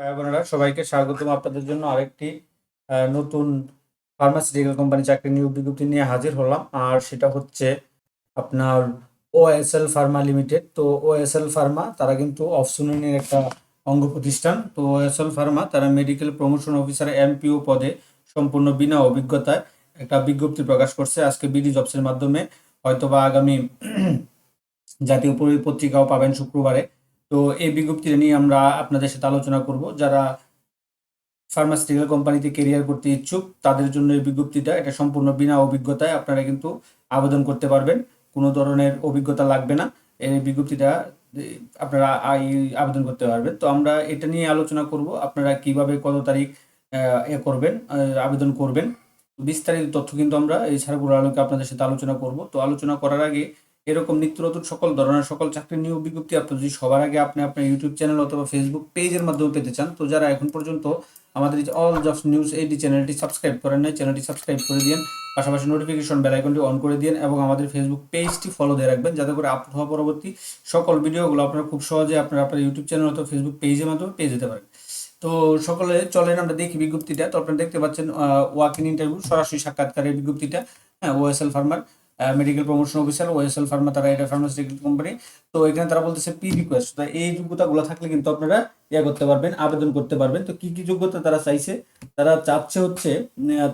বোনেরা, সবাইকে স্বাগতম আপনাদের জন্য আরেকটি নতুন ফার্মাসিউটিক্যাল কোম্পানি চাকরি নিয়োগ বিজ্ঞপ্তি নিয়ে হাজির হলাম। আর সেটা হচ্ছে আপনার ওএসএল ফার্মা লিমিটেড তো ওএসএল ফার্মা তারা কিন্তু অফসুনিনের একটা অঙ্গ প্রতিষ্ঠান। তো ওএসএল ফার্মা তারা মেডিকেল প্রমোশন অফিসার এমপিও পদে সম্পূর্ণ বিনা অভিজ্ঞতায় একটা বিজ্ঞপ্তি প্রকাশ করছে। আজকে বিডি জবসের মাধ্যমে হয়তোবা আগামী জাতীয় পত্রিকাও পাবেন শুক্রবারে। তো এই বিজ্ঞপ্তিটা নিয়ে আমরা আপনাদের সাথে আলোচনা করব। যারা ফার্মাসিউটিক্যাল কোম্পানিতে কেরিয়ার করতে ইচ্ছুক, তাদের জন্য এই বিজ্ঞপ্তিটা এটা সম্পূর্ণ বিনা অভিজ্ঞতায় আপনারা কিন্তু আবেদন করতে পারবেন। কোনো ধরনের অভিজ্ঞতা লাগবে না। এই বিজ্ঞপ্তিটা আপনারা আবেদন করতে পারবেন। তো আমরা এটা নিয়ে আলোচনা করব, আপনারা কীভাবে, কত তারিখ, এ করবেন আবেদন করবেন। বিস্তারিত তথ্য কিন্তু আমরা এই ছাড়গুলোর আলোকে আপনাদের সাথে আলোচনা করব। তো আলোচনা করার আগে এরকম নিত্য নতুন সকল ধরনের সকল চাকরি নিয়োগ বিজ্ঞপ্তি আপনি যদি সবার আগে আপনি আপনার ইউটিউব চ্যানেল অথবা ফেসবুক পেজের মাধ্যমে পেতে চান, তো যারা এখন পর্যন্ত আমাদের অল জবস নিউজ এইটি চ্যানেলটি সাবস্ক্রাইব করেন নাই চ্যানেলটি সাবস্ক্রাইব করে দিন পাশাপাশি নোটিফিকেশন বেল আইকনটি অন করে দিন এবং আমাদের ফেসবুক পেজটি ফলো দিয়ে রাখবেন, যাতে করে আপলোড হওয়া পরবর্তী সকল ভিডিওগুলো আপনারা খুব সহজে আপনারা আপনার ইউটিউব চ্যানেল অথবা ফেসবুক পেজের মাধ্যমে পেয়ে যেতে পারেন। তো সকলে চলেন আমরা দেখি বিজ্ঞপ্তিটা। তো আপনারা দেখতে পাচ্ছেন ওয়াক ইন ইন্টারভিউ সরাসরি সাক্ষাৎকারের বিজ্ঞপ্তিটা। হ্যাঁ OSL farmer medical promotion officer OSL pharma তারা এটা ফার্মাসিউটিক্যাল কোম্পানি তো এখানে তারা বলতেছে পি রিকোয়েস্ট তো এই যোগ্যতাগুলো থাকলে কিন্তু আপনারা ইয়ে করতে পারবেন, আবেদন করতে পারবেন। তো কি কি যোগ্যতা তারা চাইছে? তারা চাচ্ছে হচ্ছে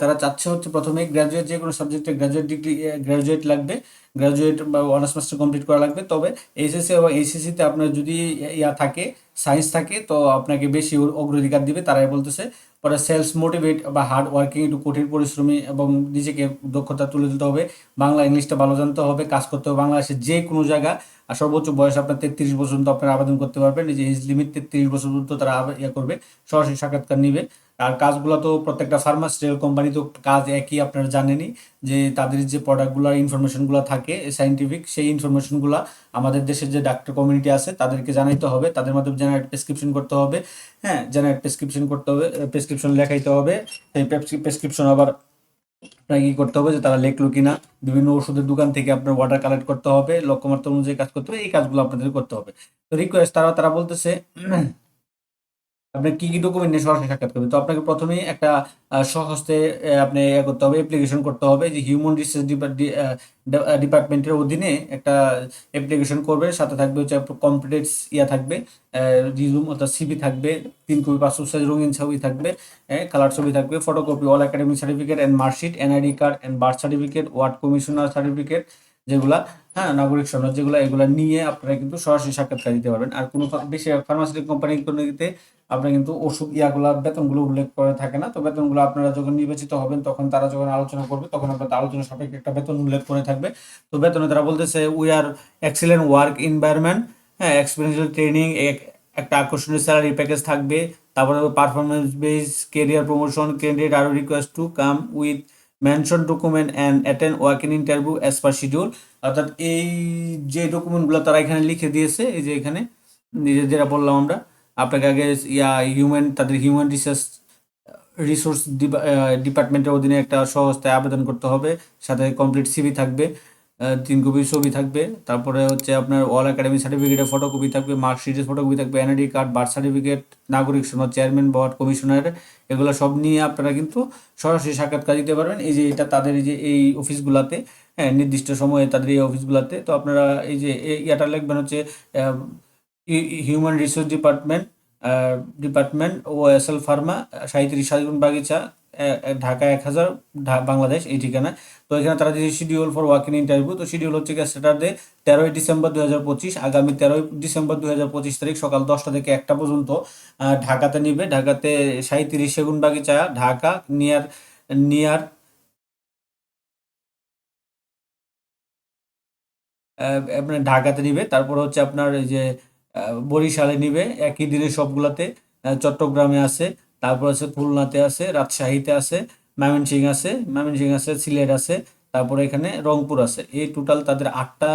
তারা চাচ্ছে হচ্ছে প্রথমে গ্রাজুয়েট যে কোনো সাবজেক্টে গ্রাজুয়েট ডিগ্রি গ্রাজুয়েট লাগবে। গ্রাজুয়েট বা অনার্স মাস্টার কমপ্লিট করা লাগবে। তবে এইচএসসি এবং এইচএসসিতে আপনার যদি ইয়া থাকে সায়েন্স থাকে, তো আপনাকে বেশি অগ্রাধিকার দিবে, তারাই বলতেছে। পরে সেলস মোটিভেট বা হার্ড ওয়ার্কিং, একটু কঠিন পরিশ্রমী এবং নিজেকে দক্ষতা তুলে দিতে হবে। বাংলা ইংলিশটা ভালো জানতে হবে, কাজ করতে হবে বাংলাদেশের যে কোনো জায়গা। আর সর্বোচ্চ বয়স আপনার তেত্রিশ বছর পর্যন্ত আপনারা আবেদন করতে পারবেন। নিজে এজ লিমিট তেত্রিশ বছর পর্যন্ত তারা ইয়ে করবে, সরাসরি সাক্ষাৎকার নিবে। আর কাজগুলো তো প্রত্যেকটা ফার্মাসিউটিক্যাল কোম্পানি তো কাজ একই, আপনারা জানেনই, যে তাদের যে প্রোডাক্টগুলো ইনফরমেশনগুলো থাকে সাইন্টিফিক সেই ইনফরমেশনগুলো আমাদের দেশের যে ডাক্তার কমিউনিটি আছে, তাদেরকে জানাইতে হবে, তাদের মাধ্যমে জেনারেট প্রেসক্রিপশন করতে হবে হ্যাঁ জেনারেট প্রেসক্রিপশন করতে হবে প্রেসক্রিপশন লেখাইতে হবে, সেই প্রেসক্রিপশন আবার আপনাকে করতে হবে যে তারা লেখলো কিনা, বিভিন্ন ওষুধের দোকান থেকে আপনার ওয়াটার কালেক্ট করতে হবে, লক্ষ্যমাত্রা অনুযায়ী কাজ করতে হবে, এই কাজগুলো আপনাদের করতে হবে। তো রিকোয়েস্ট তারা তারা বলতেছে আপনার কি কি ডকুমেন্ট নিয়ে সরাসরি সাক্ষাৎ করবে তো আপনাকে প্রথমেই একটা আহ, স্বহস্তে আপনি ইয়ে করতে হবে অ্যাপ্লিকেশন করতে হবে যে হিউম্যান রিসোর্স ডিপার্টমেন্টের অধীনে একটা অ্যাপ্লিকেশন করবে সাথে থাকবে হচ্ছে কম্পিটেন্স ইয়া থাকবে রিজুম অর্থাৎ সিভি থাকবে তিন কপি পাসপোর্ট সাইজ রঙিন ছবি থাকবে কালার ছবি থাকবে photocopy all academic certificate and marksheet NID card and birth certificate ward commissioner certificate যেগুলা হ্যাঁ নাগরিক সনদ যেগুলো, এগুলো নিয়ে আপনারা কিন্তু সরাসরি সাক্ষাৎকার দিতে পারবেন। আর কোনো বেশি ফার্মাসিউটিক্যাল কোম্পানিতে আপনারা কিন্তু ওষুধ, ইয়াগুলা, বেতনগুলো উল্লেখ করে থাকে না। তো বেতনগুলো আপনারা যখন নির্বাচিত হবেন, তখন তারা যখন আলোচনা করবে, তখন আপনাদের আলোচনা সাপেক্ষে একটা বেতন উল্লেখ করে থাকবে। তো বেতনে তারা বলতেছে we are excellent work environment হ্যাঁ এক্সপিরিয়েন্সিয়াল ট্রেনিং একটা আকর্ষণীয় স্যালারি প্যাকেজ থাকবে। তারপরে performance base career promotion candidate are request to come with mention document and attend working interview as per schedule অর্থাৎ এই যে ডকুমেন্টগুলো তারা এখানে লিখে দিয়েছে, এই যে এখানে যেটা বললাম আমরা, আপনাকে আগে ইয়া হিউম্যান তাদের হিউম্যান রিসার্চ রিসোর্স ডিপার্টমেন্টের অধীনে একটা সহস্থায় আবেদন করতে হবে, সাথে কমপ্লিট সিভি থাকবে। তিন কপি ছবি থাকবে। তারপরে হচ্ছে আপনার অল একাডেমি সার্টিফিকেটের ফটোকপি থাকবে মার্কশিটের ফটোকপি থাকবে এনআইডি কার্ড বার্থ সার্টিফিকেট নাগরিক সনদ চেয়ারম্যান বোর্ড কমিশনার এগুলো সব নিয়ে আপনারা কিন্তু সরাসরি সাক্ষাৎকার দিতে পারবেন। এই যে এটা তাদের এই যে এই অফিসগুলোতে হ্যাঁ নির্দিষ্ট সময়ে তাদের এই অফিসগুলোতে তো আপনারা এই যে ইয়াটা লিখবেন হচ্ছে human resource department department O S L pharma সাঁত্রিশ সাগুন বাগিচা ঢাকা এক হাজার বাংলাদেশ এই ঠিকানা তো এখানে তারা দিয়েছে শিডিউল ফর ওয়াকিং ইন্টারভিউ তো শিডিউল হচ্ছে গিয়ে স্যাটারডে তেরোই ডিসেম্বর দুই হাজার পঁচিশ, আগামী তেরোই ডিসেম্বর দুই হাজার পঁচিশ তারিখ সকাল দশটা থেকে একটা পর্যন্ত ঢাকাতে নিবে। ঢাকাতে সাঁত্রিশ সেগুন বাগিচা ঢাকা, নিয়ার নিয়ার আপনার ঢাকাতে নিবে। তারপর হচ্ছে আপনার যে বরিশালে নিবে। একই দিনে সবগুলাতে চট্টগ্রামে আছে। তারপর আছে খুলনাতে আছে, রাজশাহীতে আছে, ময়মনসিংহ আছে ময়মনসিংহ আছে, সিলেট আছে, তারপরে এখানে রংপুর আছে। এই টোটাল তাদের আটটা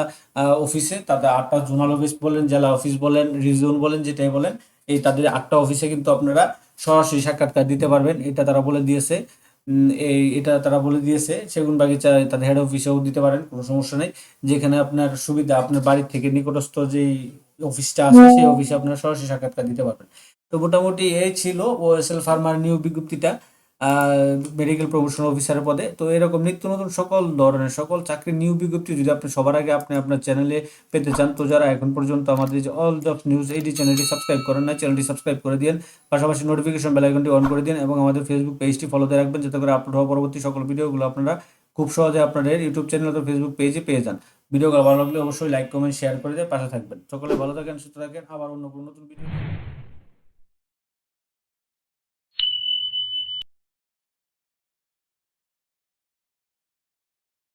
অফিসে তাদের আটটা জোনাল অফিস বলেন, জেলা অফিস বলেন রিজিয়ন বলেন, যেটাই বলেন, এই তাদের আটটা অফিসে কিন্তু আপনারা সরাসরি সাক্ষাৎকার দিতে পারবেন। এটা তারা বলে দিয়েছে। এই, এটা তারা বলে দিয়েছে। সেগুন বাগিচা তাদের হেড অফিসেও দিতে পারেন, কোনো সমস্যা নেই। যেখানে আপনার সুবিধা, আপনার বাড়ির থেকে নিকটস্থ যেই অফিসটা আছে, সেই অফিসে আপনারা সরাসরি সাক্ষাৎকার দিতে পারবেন। তো মোটামুটি এই ছিল ওএসএল ফার্মার নিয়োগ বিজ্ঞপ্তিটা মেডিকেল প্রমোশন অফিসারের পদে। তো এরকম নিত্য নতুন সকল ধরনের, সকল চাকরির নিয়োগ বিজ্ঞপ্তি যদি আপনি সবার আগে আপনি আপনার চ্যানেলে পেতে চান, তো যারা এখন পর্যন্ত আমাদের যে অল জব নিউজ এইটি চ্যানেলটি সাবস্ক্রাইব করেন না চ্যানেলটি সাবস্ক্রাইব করে দিন পাশাপাশি নোটিফিকেশন বেল আইকনটি অন করে দিন এবং আমাদের ফেসবুক পেজটি ফলোতে রাখবেন, যাতে করে আপলোড হওয়া পরবর্তী সকল ভিডিওগুলো আপনারা খুব সহজে আপনাদের ইউটিউব চ্যানেল অথবা ফেসবুক পেজে পেয়ে যান। ভিডিওগুলো ভালো লাগলে অবশ্যই লাইক কমেন্ট শেয়ার করে দিয়ে পাশে থাকবেন। সকলে ভালো থাকেন, সুস্থ থাকেন। আবার অন্য কোনো নতুন ভিডিও